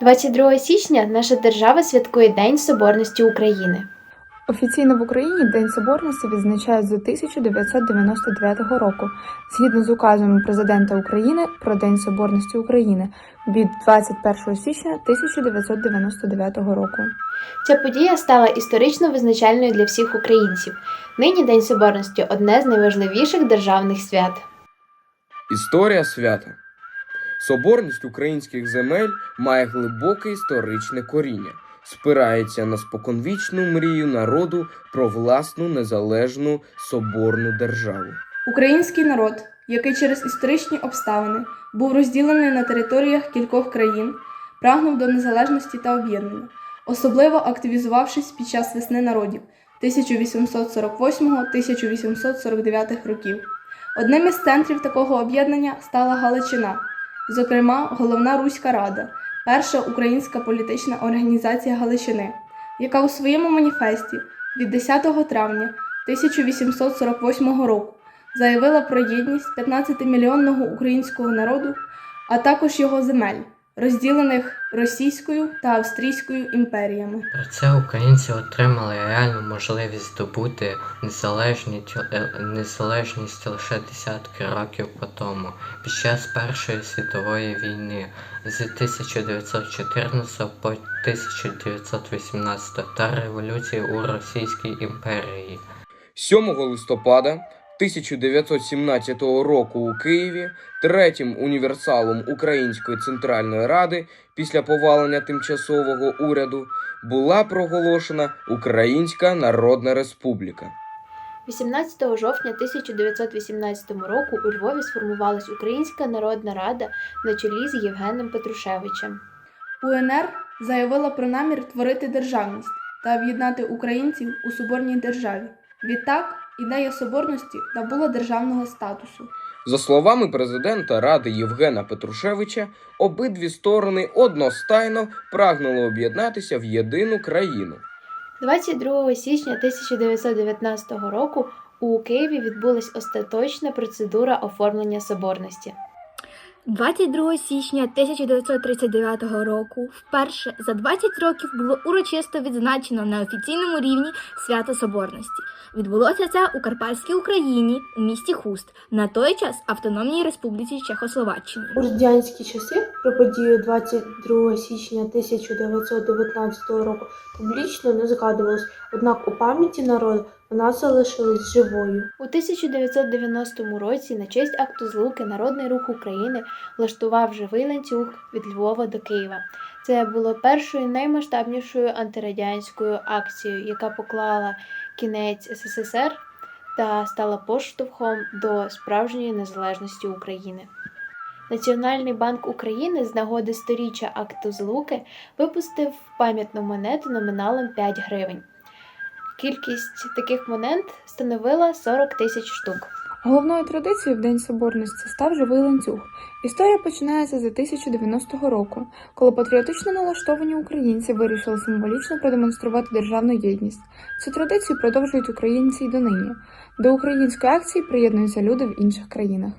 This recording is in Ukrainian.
22 січня наша держава святкує День Соборності України. Офіційно в Україні День Соборності відзначають з 1999 року, згідно з указом президента України про День Соборності України від 21 січня 1999 року. Ця подія стала історично визначальною для всіх українців. Нині День Соборності одне з найважливіших державних свят. Історія свята. Соборність українських земель має глибоке історичне коріння, спирається на споконвічну мрію народу про власну незалежну соборну державу. Український народ, який через історичні обставини був розділений на територіях кількох країн, прагнув до незалежності та об'єднання, особливо активізувавшись під час весни народів 1848-1849 років. Одним із центрів такого об'єднання стала Галичина, зокрема Головна Руська Рада, перша українська політична організація Галичини, яка у своєму маніфесті від 10 травня 1848 року заявила про єдність 15-мільйонного українського народу, а також його земель, розділених Російською та Австрійською імперіями. Про це українці отримали реальну можливість здобути незалежність, е, незалежність лише десятки років по тому, під час Першої світової війни з 1914 по 1918 та революції у Російській імперії. 7 листопада 1917 року у Києві третім універсалом Української Центральної Ради після повалення тимчасового уряду була проголошена Українська Народна Республіка. 18 жовтня 1918 року у Львові сформувалась Українська Народна Рада на чолі з Євгеном Петрушевичем. УНР заявила про намір творити державність та об'єднати українців у соборній державі. Відтак, ідея соборності набула державного статусу. За словами президента Ради Євгена Петрушевича, обидві сторони одностайно прагнули об'єднатися в єдину країну. 22 січня 1919 року у Києві відбулась остаточна процедура оформлення соборності. 22 січня 1939 року вперше за 20 років було урочисто відзначено на офіційному рівні свято Соборності. Відбулося це у Карпатській Україні у місті Хуст, на той час Автономній Республіці Чехословаччині. У радянські часи про подію 22 січня 1919 року публічно не згадувалось, однак у пам'яті народу вона залишилась живою. У 1990 році на честь акту злуки Народний рух України влаштував живий ланцюг від Львова до Києва. Це було першою наймасштабнішою антирадянською акцією, яка поклала кінець СССР та стала поштовхом до справжньої незалежності України. Національний банк України з нагоди сторіччя акту злуки випустив пам'ятну монету номіналом 5 гривень. Кількість таких монет становила 40 тисяч штук. Головною традицією в День Соборності став живий ланцюг. Історія починається з 1090 року, коли патріотично налаштовані українці вирішили символічно продемонструвати державну єдність. Цю традицію продовжують українці й донині. До української акції приєднуються люди в інших країнах.